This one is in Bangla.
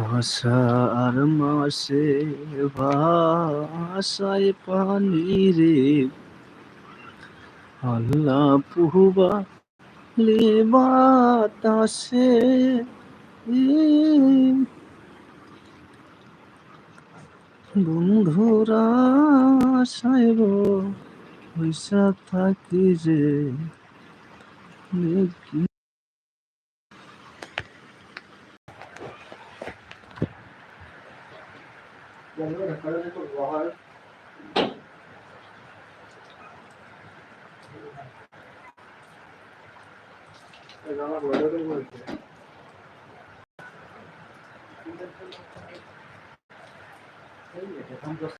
আষাঢ় মাসে ভাষায় পানি রে। আল্লাহ পুহবা লে বাতাসে। বন্ধুরা সাইব পয়সা থাকি দেখি Ganhou, cara, eu tô igual. Pegar agora, eu vou ver. Vamos ver.